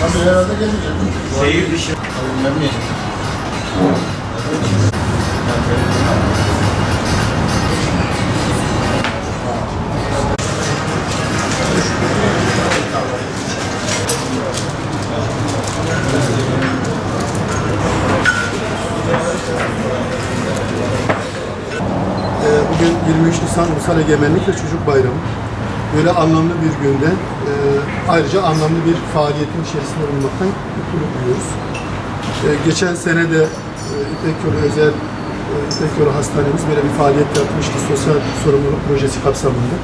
Tabii herhalde gelmeyecek. Şehir dışı. Ee, Bugün 23 Nisan Ulusal Egemenlik ve Çocuk Bayramı. Böyle anlamlı bir günde e, ayrıca anlamlı bir faaliyetin içerisinde bulunmaktan mutluluk duyuyoruz. E, Geçen sene de e, İpek Yolu Özel e, İpek Yolu Hastanemiz böyle bir faaliyet yapmıştı sosyal sorumluluk projesi kapsamında.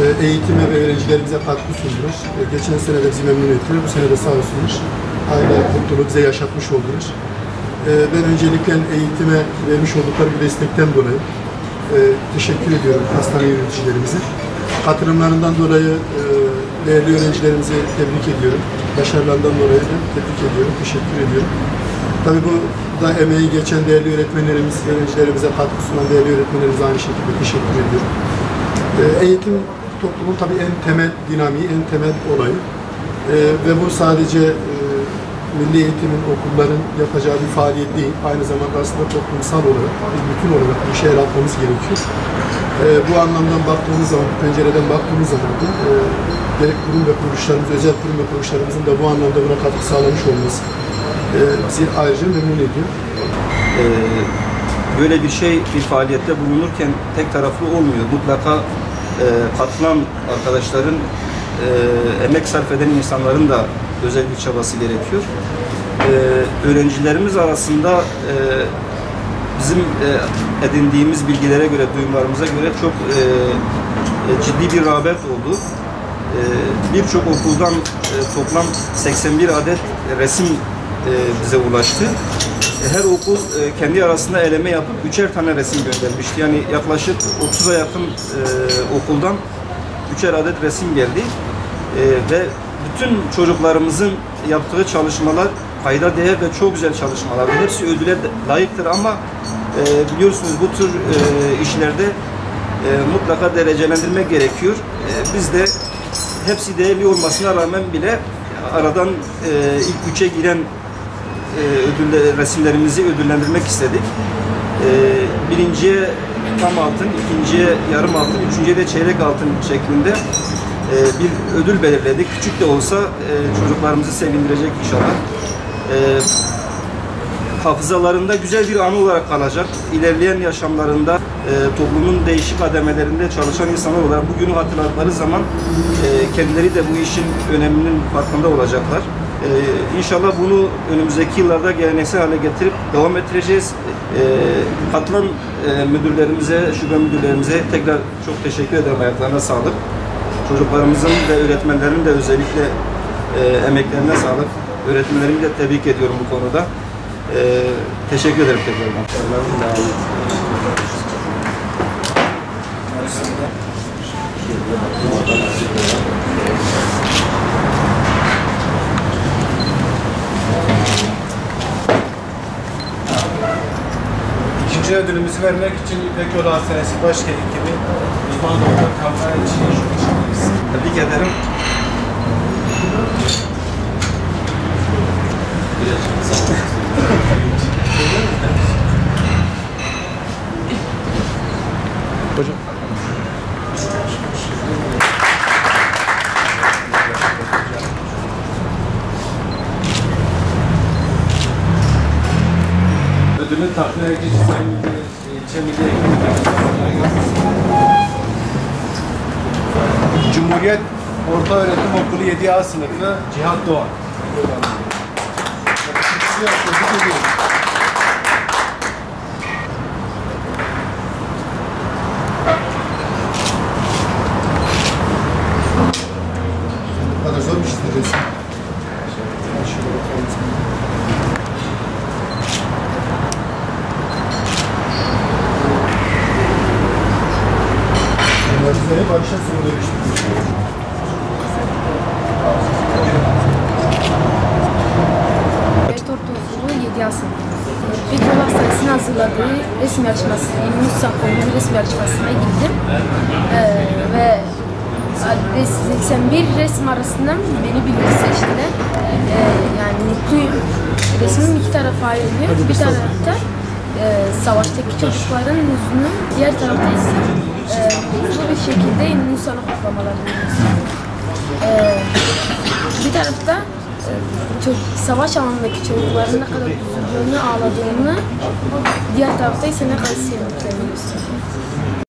E, Eğitime ve öğrencilerimize katkı sundular. E, Geçen sene de bizi memnun ettiler. Bu sene de sağ olsunlar. Aynı mutluluğu bize yaşatmış oldular. E, Ben öncelikle eğitime vermiş oldukları bir destekten dolayı e, teşekkür ediyorum hastane yöneticilerimize. Katılımlarından dolayı e, değerli öğrencilerimizi tebrik ediyorum. Başarılarından dolayı da tebrik ediyorum, teşekkür ediyorum. Tabii bu da emeği geçen değerli öğretmenlerimiz, öğrencilerimize katkı sunan değerli öğretmenlerimize aynı şekilde teşekkür ediyorum. E, Eğitim toplumun tabii en temel dinamiği, en temel olayı. E, ve bu sadece milli eğitimin, okulların yapacağı bir faaliyet değil. Aynı zamanda aslında toplumsal olarak, bir bütün olarak bir şey atmamız gerekiyor. E, bu anlamdan baktığımız zaman, pencereden baktığımız zaman e, gerek kurum ve kuruluşlarımız, özel kurum ve kuruluşlarımızın da bu anlamda buna katkı sağlamış olması e, bizi ayrıca memnun ediyor. Ee, böyle bir şey, bir faaliyette bulunurken tek taraflı olmuyor. Mutlaka e, katılan arkadaşların, e, emek sarf eden insanların da özel bir çabası gerekiyor. Ee, öğrencilerimiz arasında e, bizim e, edindiğimiz bilgilere göre, duyumlarımıza göre çok e, e, ciddi bir rağbet oldu. E, Birçok okuldan e, toplam 81 adet resim e, bize ulaştı. E, Her okul e, kendi arasında eleme yapıp üçer tane resim göndermişti. Yani yaklaşık 30'a yakın e, okuldan üçer adet resim geldi. E, ve bütün çocuklarımızın yaptığı çalışmalar kayda değer ve çok güzel çalışmalar. Hepsi ödüle layıktır ama e, biliyorsunuz bu tür e, işlerde e, mutlaka derecelendirmek gerekiyor. E, biz de hepsi değerli olmasına rağmen bile aradan e, ilk üçe giren e, ödülle, resimlerimizi ödüllendirmek istedik. E, birinciye tam altın, ikinciye yarım altın, üçüncüye de çeyrek altın şeklinde e, bir ödül belirledik. Küçük de olsa e, çocuklarımızı sevindirecek inşallah. E, hafızalarında güzel bir anı olarak kalacak. İlerleyen yaşamlarında e, toplumun değişik kademelerinde çalışan insanlar olarak bugünü hatırladıkları zaman e, kendileri de bu işin öneminin farkında olacaklar. E, inşallah bunu önümüzdeki yıllarda geleneksel hale getirip devam ettireceğiz. E, katılan e, müdürlerimize, şube müdürlerimize tekrar çok teşekkür ederim. Ayaklarına sağlık. Çocuklarımızın ve öğretmenlerin de özellikle e, emeklerine sağlık. Öğretmenlerimi de tebrik ediyorum bu konuda. Ee, teşekkür ederim tekrardan. İkinci ödülümüzü vermek için İpek Yolu Hastanesi Başkan ekibi uzman doktor kampanya için. Tebrik ederim. Ödülü takdim edici Sayın İlçe Milli Cumhuriyet Orta Öğretim Okulu 7A sınıfı Cihat Doğan. Bu kadar zor bir şeydir resim. Şöyle bakalım sana. resim yarışmasına, İlmi Usta Koyun'un resim yarışmasına gittim. Ee, ve 81 resim arasından beni birinci seçtiler. Ee, yani mutluyum. Resmim iki tarafa ayrılıyor. Bir tarafta e, savaştaki çocukların yüzünü, diğer tarafta ise e, mutlu bir şekilde İlmi Usta'nın kutlamalarını. Ee, bir tarafta savaş alanındaki çocukların ne kadar üzüldüğünü, ağladığını, diğer tarafta ise ne kadar sevdiklerini gösteriyor.